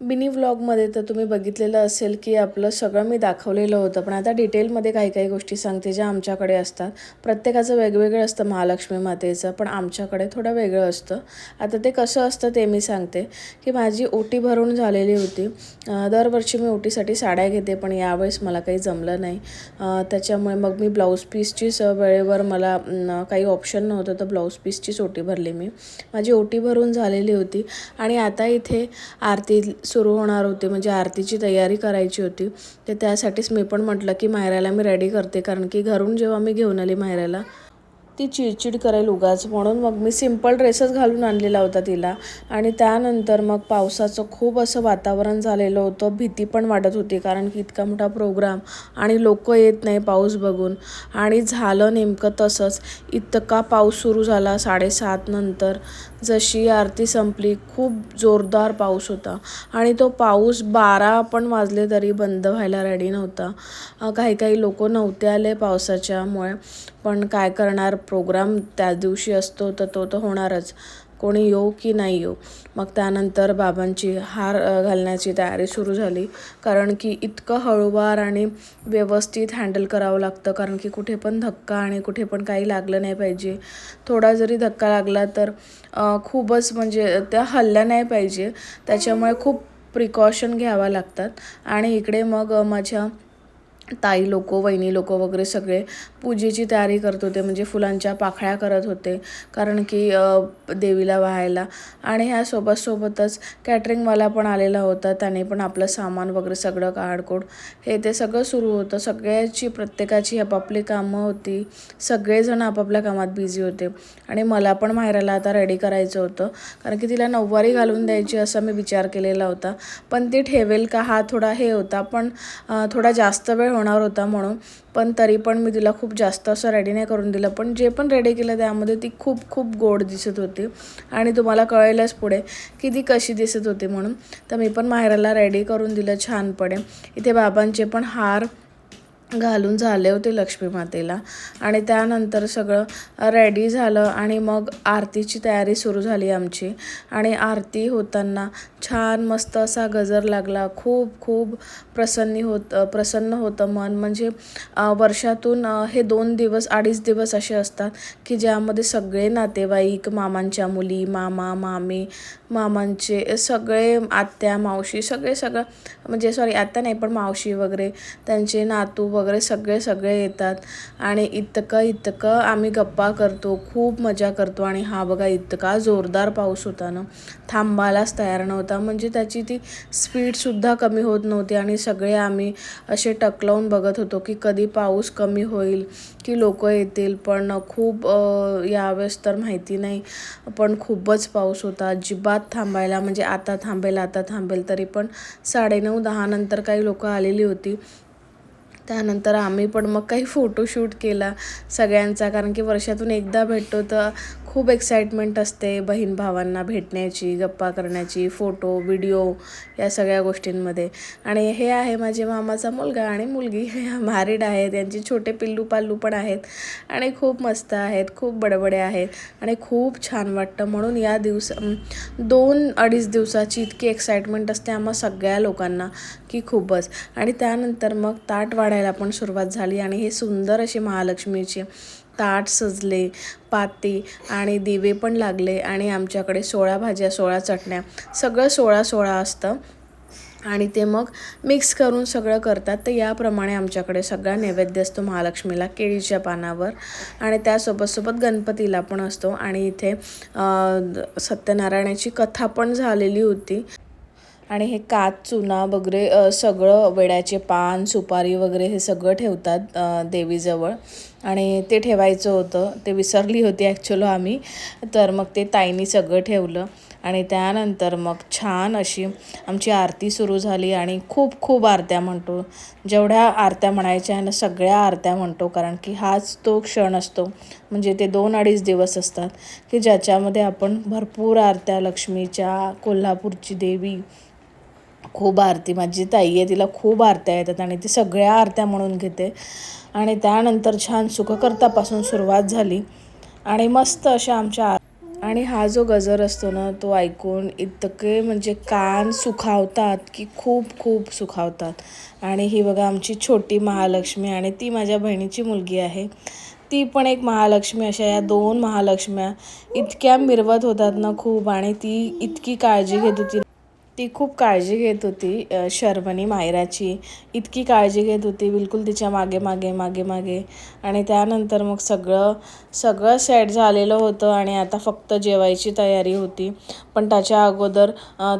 Mini व्लॉगमध्ये तर तुम्ही बघितलेलं असेल की आपलं सगळं मी दाखवलेलं होतं. पण आता डिटेलमध्ये काही काही गोष्टी सांगते ज्या आमच्याकडे असतात. प्रत्येकाचं वेगवेगळं असतं महालक्ष्मी मातेचं पण आमच्याकडे थोडं वेगळं असतं. आता ते कसं असतं ते मी सांगते. की माझी ओटी भरून झालेली होती. दरवर्षी मी ओटीसाठी साड्या घेते पण यावेळेस मला काही जमलं नाही. त्याच्यामुळे मग मी ब्लाऊज पीसचीच वेळेवर मला काही ऑप्शन नव्हतं तर ब्लाऊज पीसचीच ओटी भरली मी. माझी ओटी भरून झालेली होती. आणि आता इथे आरती सुरू होणार होती म्हणजे आरतीची तयारी करायची होती तर त्यासाठीच मी पण म्हटलं की मायराला मी रेडी करते. कारण की घरून जेव्हा मी घेऊन आली मायराला ती चिडचिड करेल उगाच म्हणून मग मी सिंपल ड्रेसच घालून आणलेला होता तिला. आणि त्यानंतर मग पावसाचं खूप असं वातावरण झालेलं होतं भीती पण वाटत होती कारण की इतका मोठा प्रोग्राम आणि लोक येत नाही पाऊस बघून. आणि झालं नेमकं तसंच. इतका पाऊस सुरू झाला साडेसात नंतर. जशी आरती संपली खूप जोरदार पाऊस होता. आणि तो पाऊस बारा पण वाजले तरी बंद व्हायला रेडी नव्हता. काही काही लोक नव्हते आले पावसाच्यामुळे. पण काय करणार? प्रोग्राम त्या दिवशी असतो तर तो तर होणारच. कोणी येऊ की नाही येऊ? मग त्यानंतर बाबांची हार घालण्याची तयारी सुरू झाली. कारण की इतकं हळूवार आणि व्यवस्थित हँडल करावं लागतं. कारण की कुठे पण धक्का आणि कुठे पण काही लागलं नाही पाहिजे. थोडा जरी धक्का लागला तर खूपच म्हणजे त्या हल्ल्या नाही पाहिजे. त्याच्यामुळे खूप प्रिकॉशन घ्यावा लागतात. आणि इकडे मग माझ्या ताई लोक वहिनी लोक वगैरे सगळे पूजेची तयारी करत होते म्हणजे फुलांच्या पाखळ्या करत होते. कारण की देवीला वाहायला. आणि ह्या सोबत सोबतच कॅटरिंगवाला पण आलेला होता. त्याने पण आपलं सामान वगैरे सगळं काढकोड हे ते सगळं सुरू होतं. सगळ्याची प्रत्येकाची आपापली कामं होती. सगळेजण आपापल्या कामात बिझी होते. आणि मला पण माहेराला आता रेडी करायचं होतं. कारण की तिला नऊवारी घालून द्यायची असा मी विचार केलेला होता. पण ती ठेवेल का? हा थोडा हे होता. पण थोडा जास्त वेळ होणार होता म्हणून. पण तरी पण मी तिला खूप जास्त असं रेडी नाही करून दिलं. पण जे पण रेडी केलं त्यामध्ये ती खूप खूप गोड दिसत होती. आणि तुम्हाला कळेलच पुढे की ती कशी दिसत होती म्हणून. तर मी पण माहेराला रेडी करून दिलं छानपणे. इथे बाबांचे पण हार घालून झाले होते लक्ष्मी मातेला. आणि त्यानंतर सगळं रेडी झालं आणि मग आरतीची तयारी सुरू झाली आमची. आणि आरती होताना छान मस्त असा गजर लागला. खूप खूप प्रसन्नी होत प्रसन्न होतं मन. म्हणजे वर्षातून हे दोन दिवस अडीच दिवस असे असतात की ज्यामध्ये सगळे नातेवाईक मामांच्या मुली मामा मामी मामांचे सगळे आत्या मावशी सगळे सगळं म्हणजे सॉरी आत्या नाही पण मावशी वगैरे त्यांचे नातू वगैरे सगळे सगळे येतात. आणि इतकं इतकं आम्ही गप्पा करतो खूप मजा करतो. आणि हा बघा इतका जोरदार पाऊस होता ना थांबायलाच तयार नव्हता. म्हणजे त्याची ती स्पीडसुद्धा कमी होत नव्हती. आणि सगळे आम्ही असे टकलावून बघत होतो की कधी पाऊस कमी होईल की लोक येतील. पण खूप यावेळेस तर माहिती नाही पण खूपच पाऊस होता. अजिबात थांबायला म्हणजे आता थांबेल आता थांबेल तरी पण साडेनऊ दहा नंतर काही लोकं आलेली होती. त्यानंतर आम्ही पण मग काही फोटोशूट केला सगळ्यांचा कारण की वर्षातून एकदा भेटतो तर खूप एक्साइटमेंट असते बहीण भावांना भेटण्याची गप्पा करण्याची फोटो व्हिडिओ या सगळ्या गोष्टींमध्ये. आणि हे आहे माझे मामाचा मुलगा आणि मुलगी मॅरिड आहेत यांचे छोटे पिल्लू पाल्लू पण आहेत आणि खूप मस्त आहेत खूप बडबडे आहेत आणि खूप छान वाटतं. म्हणून या दिवस दोन अडीच दिवसाची इतकी एक्साइटमेंट असते आम्हा सगळ्या लोकांना की खूपच. आणि त्यानंतर मग ताट वाढायला पण सुरुवात झाली आणि हे सुंदर असे महालक्ष्मीचे ताट सजले पाते आणि दिवे पण लागले आणि आमच्याकडे सोळा भाज्या सोळा चटण्या सगळं सोळा सोळा असतं. आणि ते मग मिक्स करून सगळं करतात. तर याप्रमाणे आमच्याकडे सगळा नैवेद्य असतो महालक्ष्मीला केळीच्या पानावर. आणि त्यासोबत सोबत गणपतीला पण असतो. आणि इथे सत्यनारायणाची कथा पण झालेली होती. आणि हे काच चुना वगैरे सगळं वेड्याचे पान सुपारी वगैरे हे सगळं ठेवतात देवीजवळ. आणि ते ठेवायचं होतं. ते विसरली होती ॲक्च्युली आम्ही. तर मग ते ताईनी सगळं ठेवलं. आणि त्यानंतर मग छान अशी आमची आरती सुरू झाली आणि खूप खूप आरत्या म्हणतो. जेवढ्या आरत्या म्हणायच्या आहे ना सगळ्या आरत्या म्हणतो. कारण की हाच तो क्षण असतो. म्हणजे ते दोन अडीच दिवस असतात. की ज्याच्यामध्ये आपण भरपूर आरत्या लक्ष्मीच्या कोल्हापूरची देवी खूप आरती. माझी ताई आहे तिला खूप आरत्या येतात आणि ती सगळ्या आरत्या म्हणून घेते. आणि त्यानंतर छान सुखकर्तापासून सुरुवात झाली. आणि मस्त अशा आमच्या आर आणि हा जो गजर असतो ना तो ऐकून इतके म्हणजे कान सुखावतात की खूप खूप सुखावतात. आणि ही बघा आमची छोटी महालक्ष्मी आणि ती माझ्या बहिणीची मुलगी आहे. ती पण एक महालक्ष्मी अशा या दोन महालक्ष्म्या इतक्या मिरवत होतात ना खूप आणि ती इतकी काळजी घेत होती. ती खूप काळजी घेत होती शर्वणी मायराची इतकी काळजी घेत होती बिलकुल तिच्यामागे मागे मागे मागे. आणि त्यानंतर मग सगळं सगळं सेट झालेलं होतं आणि आता फक्त जेवायची तयारी होती. पण त्याच्या अगोदर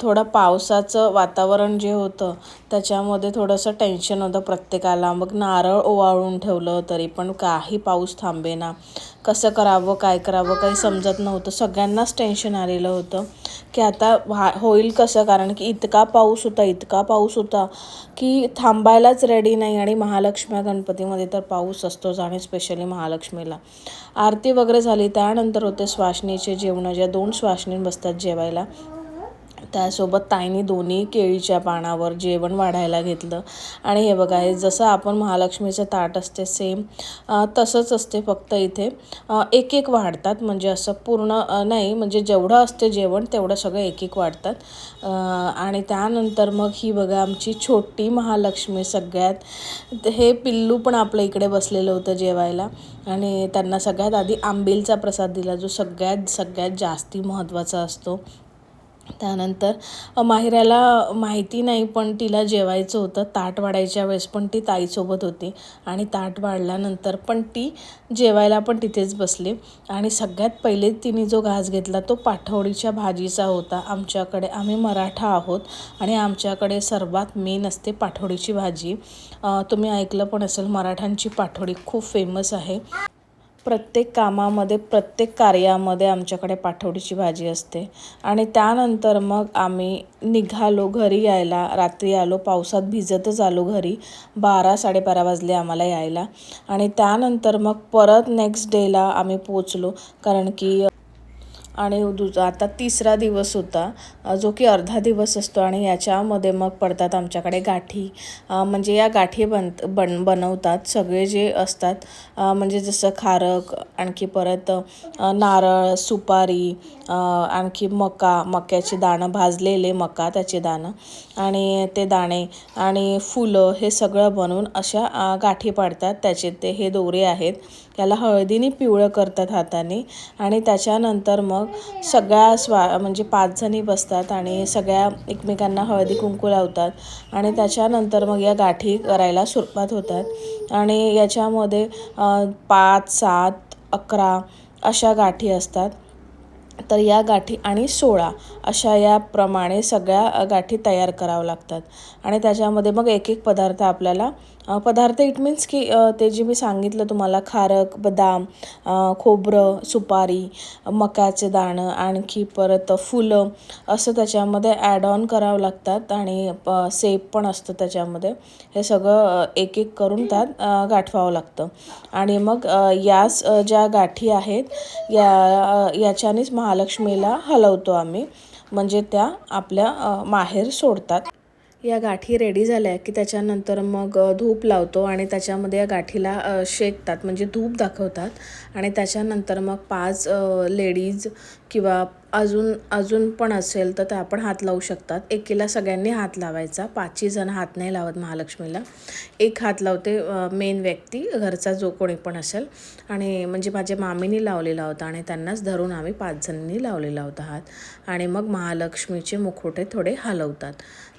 थोडं पावसाचं वातावरण जे होतं त्याच्यामध्ये थोडंसं टेन्शन होतं प्रत्येकाला. मग नारळ ओवाळून ठेवलं तरी पण काही पाऊस थांबेना. कसं करावं काय करावं काही समजत नव्हतं. सगळ्यांनाच टेन्शन आलेलं होतं की आता व्हा होईल कसं? कारण की इतका पाऊस होता इतका पाऊस होता की थांबायलाच रेडी नाही. आणि महालक्ष्म्या गणपतीमध्ये तर पाऊस असतोच आणि स्पेशली महालक्ष्मीला. आरती वगैरे झाली त्यानंतर होते स्वाशनीचे जेवणं ज्या दोन स्वाशनी बसतात जेवायला. त्यासोबत ताईने दोन्ही केळीच्या पानावर जेवण वाढायला घेतलं. आणि हे बघा हे जसं आपण महालक्ष्मीचं ताट असते सेम तसंच असते फक्त इथे. एक एक वाढतात. म्हणजे असं पूर्ण नाही म्हणजे जेवढं असते जेवण तेवढं सगळं एक एक वाढतात आणि त्यानंतर मग ही बघा आमची छोटी महालक्ष्मी सगळ्यात. हे पिल्लू पण आपल्या इकडे बसलेलं होतं जेवायला. आणि त्यांना सगळ्यात आधी आंबीलचा प्रसाद दिला जो सगळ्यात सगळ्यात जास्ती महत्त्वाचा असतो. त्यानंतर माहिराला माहिती नाही पण तिला जेवायचं होतं. ताट वाढायच्या वेळेस पण ती ताईसोबत होती आणि ताट वाढल्यानंतर पण ती जेवायला पण तिथेच बसली. आणि सगळ्यात पहिले तिने जो घास घेतला तो पाठवडीच्या भाजीचा होता. आमच्याकडे आम्ही मराठा आहोत आणि आमच्याकडे सर्वात मेन असते पाठवडीची भाजी. तुम्ही ऐकलं पण असेल मराठ्यांची पाठवडी खूप फेमस आहे. प्रत्येक कामामध्ये प्रत्येक कार्यामध्ये आमच्याकडे पाठवडीची भाजी असते. आणि त्यानंतर मग आम्ही निघालो घरी यायला. रात्री आलो पावसात भिजतच आलो घरी. बारा साडेबारा वाजले आम्हाला यायला. आणि त्यानंतर मग परत नेक्स्ट डेला आम्ही पोचलो कारण की आणि दुज आता तिसरा दिवस होता. जो की अर्धा दिवस असतो आणि याच्यामध्ये मग पडतात आमच्याकडे गाठी. म्हणजे या गाठी बन बन बनवतात. सगळे जे असतात म्हणजे जसं खारक आणखी परत नारळ सुपारी आणखी मका मक्याचे दाणं भाजलेले मका त्याचे दाणं आणि ते दाणे आणि फुलं हे सगळं बनवून अशा गाठी पाडतात. त्याचे ते हे दोरे आहेत. त्याला हळदीने पिवळं करतात हाताने आणि त्याच्यानंतर मग सगळ्या स्वा म्हणजे पाच जणी बसतात आणि सगळ्या एकमेकांना हळदी कुंकू लावतात आणि त्याच्यानंतर मग या गाठी करायला सुरुवात होतात. आणि याच्यामध्ये पाच सात अकरा अशा गाठी असतात. तर या गाठी आणि सोळा अशा याप्रमाणे सगळ्या गाठी तयार करावं लागतात. आणि त्याच्यामध्ये मग एक एक पदार्थ आपल्याला पदार्थ इट मीन्स की ते जे मी सांगितलं तुम्हाला खारक बदाम खोबरं सुपारी मकाचे दाणं आणखी परत फुलं असं त्याच्यामध्ये ॲड ऑन करावं लागतात आणि प सेप पण असतं त्याच्यामध्ये. हे सगळं एक एक करून त्यात गाठवावं लागतं. आणि मग याच ज्या गाठी आहेत या याच्यानेच महालक्ष्मीला हलवतो आम्ही. म्हणजे त्या आपल्या माहेर सोडतात. या गाठी रेडी झाल्या की त्याच्यानंतर मग धूप लावतो आणि त्याच्यामध्ये या गाठीला शेकतात म्हणजे धूप दाखवतात. आणि त्याच्यानंतर मग पाच लेडीज किंवा अजून अजून पण असेल तर त्या आपण हात लावू शकतात. एकीला सगळ्यांनी हात लावायचा. पाचही जण हात नाही लावत महालक्ष्मीला. एक हात लावते मेन व्यक्ती घरचा जो कोणी पण असेल. आणि म्हणजे माझ्या मामीनी लावलेला होता आणि त्यांनाच धरून आम्ही पाच जणांनी लावलेला होता हात. आणि मग महालक्ष्मीचे मुखोटे थोडे हलवतात.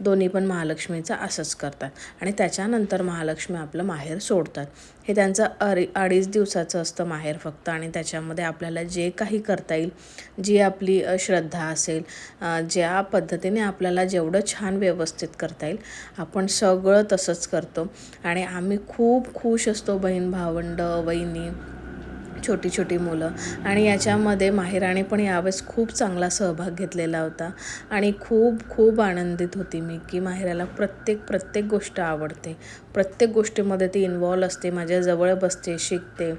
दोन्ही पण महालक्ष्मीचं असंच करतात. आणि त्याच्यानंतर महालक्ष्मी आपलं माहेर सोडतात. हे त्यांचं अरे अडीच दिवसाचं असतं माहेर फक्त. आणि त्याच्यामध्ये आपल्याला जे काही करता येईल जी आपली श्रद्धा असेल ज्या पद्धतीने आपल्याला जेवढं छान व्यवस्थित करता येईल आपण सगळं तसंच करतो. आणि आम्ही खूप खुश असतो बहीण भावंड वहिनी. छोटी छोटी मुलं. आणि याच्यामध्ये माहिराने पण यावेळेस खूप चांगला सहभाग घेतलेला होता. आणि खूप खूप आनंदित होती मी की माहिराला प्रत्येक प्रत्येक गोष्ट आवडते. प्रत्येक गोष्टीमध्ये ती इन्वॉल्व असते माझ्या जवळ बसते शिकते.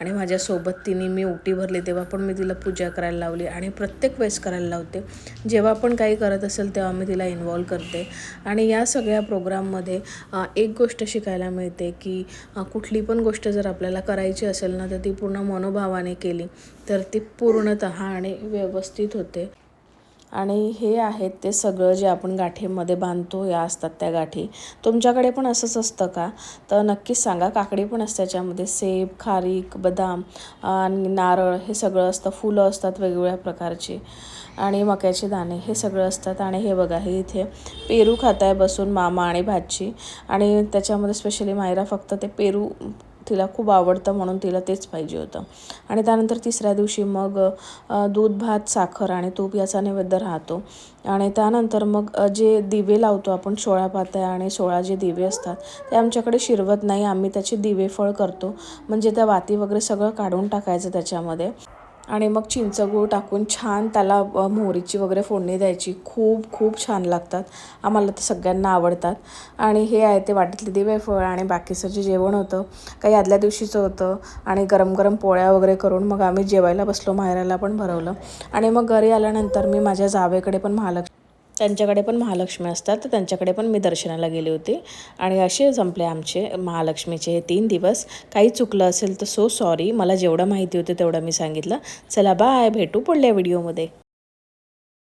आणि माझ्यासोबत तिने मी ओटी भरली तेव्हा पण मी तिला पूजा करायला लावली आणि प्रत्येक वेळेस करायला लावते. जेव्हा पण काही करत असेल तेव्हा मी तिला इन्वॉल्व करते. आणि या सगळ्या प्रोग्राममध्ये एक गोष्ट शिकायला मिळते की कुठली पण गोष्ट जर आपल्याला करायची असेल ना तर ती पूर्ण मनोभावाने केली तर ती पूर्णतः आणि व्यवस्थित होते. आणि हे आहेत ते सगळं जे आपण गाठीमध्ये बांधतो या असतात त्या गाठी. तुमच्याकडे पण असंच असतं का? तर नक्कीच सांगा. काकडी पण असते त्याच्यामध्ये. सेब खारीक बदाम आणि नारळ हे सगळं असतं. फुलं असतात वेगवेगळ्या प्रकारची. आणि मक्याचे दाणे हे सगळं असतात. आणि हे बघा हे इथे पेरू खाताय आहे बसून मामा आणि भाची. आणि त्याच्यामध्ये स्पेशली मायरा फक्त ते पेरू तिला खूप आवडतं म्हणून तिला तेच पाहिजे होतं. आणि त्यानंतर तिसऱ्या दिवशी मग दूध भात साखर आणि तूप याचा नैवेद्य राहतो. आणि त्यानंतर मग जे दिवे लावतो आपण सोळा पात्या आणि सोळा जे दिवे असतात ते आमच्याकडे शिरवत नाही. आम्ही त्याचे दिवे फळ करतो. म्हणजे त्या वाती वगैरे सगळं काढून टाकायचं त्याच्यामध्ये. आणि मग चिंचगूळ टाकून छान त्याला मोहरीची वगैरे फोडणी द्यायची. खूप खूप छान लागतात. आम्हाला तर सगळ्यांना आवडतात. आणि हे आहे ते वाटीतले दिवे फळ आणि बाकीचं जे जेवण होतं काही आदल्या दिवशीचं होतं आणि गरम गरम पोळ्या वगैरे करून मग आम्ही जेवायला बसलो माहेराला पण भरवलं. आणि मग घरी आल्यानंतर मी माझ्या जावेकडे पण महालक्ष्मी त्यांच्याकडे पण महालक्ष्मी असतात तर त्यांच्याकडे पण मी दर्शनाला गेले होते. आणि असे संपले आमचे महालक्ष्मीचे हे तीन दिवस. काही चुकलं असेल तर सो सॉरी मला जेवढं माहिती होतं तेवढं मी सांगितलं. चला बाय भेटू पुढल्या व्हिडिओमध्ये